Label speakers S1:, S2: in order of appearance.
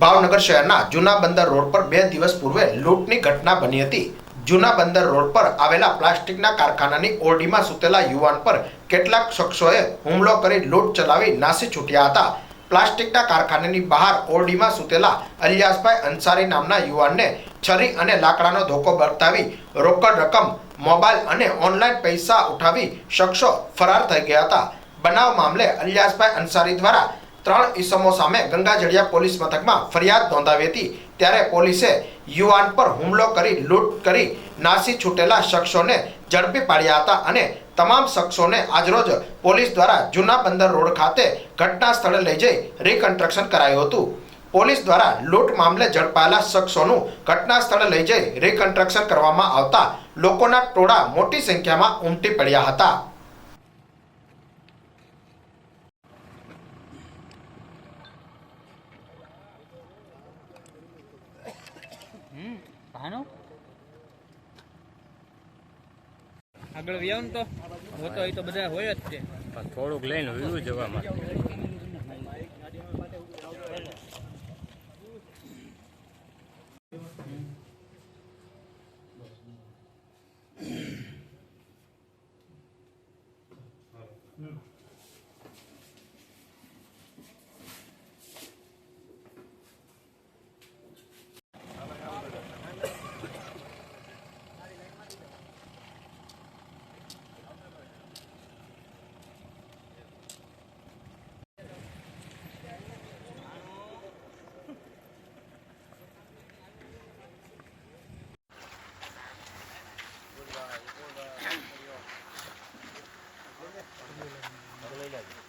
S1: ભાવનગર શહેરના જૂના બંદર રોડ પર બે દિવસ પૂર્વે લૂંટની ઘટના બની હતી. જૂના બંદર રોડ પર આવેલા પ્લાસ્ટિકના કારખાનાની ઓરડીમાં સૂતેલા યુવાન પર કેટલાક શખ્સોએ હુમલો કરી લૂંટ ચલાવી નાસી છૂટ્યા હતા. પ્લાસ્ટિકના કારખાનાની બહાર ઓરડીમાં સૂતેલા અલિયાસભાઈ અંસારી નામના યુવાનને છરી અને લાકડાનો ધોકો બતાવી રોકડ રકમ, મોબાઈલ અને ઓનલાઈન પૈસા ઉઠાવી શખ્સો ફરાર થઈ ગયા હતા. બનાવ મામલે અલિયાસભાઈ અંસારી દ્વારા ત્રણ ઈસમો સામે ગંગાજળિયા પોલીસ મથકમાં ફરિયાદ નોંધાવી હતી. ત્યારે પોલીસે યુવાન પર હુમલો કરી, લૂંટ કરી નાસી છૂટેલા શખ્સોને ઝડપી પાડ્યા હતા અને તમામ શખ્સોને આજરોજ પોલીસ દ્વારા જૂના બંદર રોડ ખાતે ઘટના સ્થળે લઈ જઈ રિકન્સ્ટ્રક્શન કરાયું હતું. પોલીસ દ્વારા લૂંટ મામલે ઝડપાયેલા શખ્સોનું ઘટના સ્થળે લઈ જઈ રિકન્સ્ટ્રક્શન કરવામાં આવતા લોકોના ટોળા મોટી સંખ્યામાં ઉમટી પડ્યા હતા.
S2: હમ ભાનો? આગળ વ્યાવ તો. હોતો એ તો બધા હોય જ છે.
S3: થોડુંક લઈને વ્યૂ જવામાં. Mm-hmm. લઈ લેજો.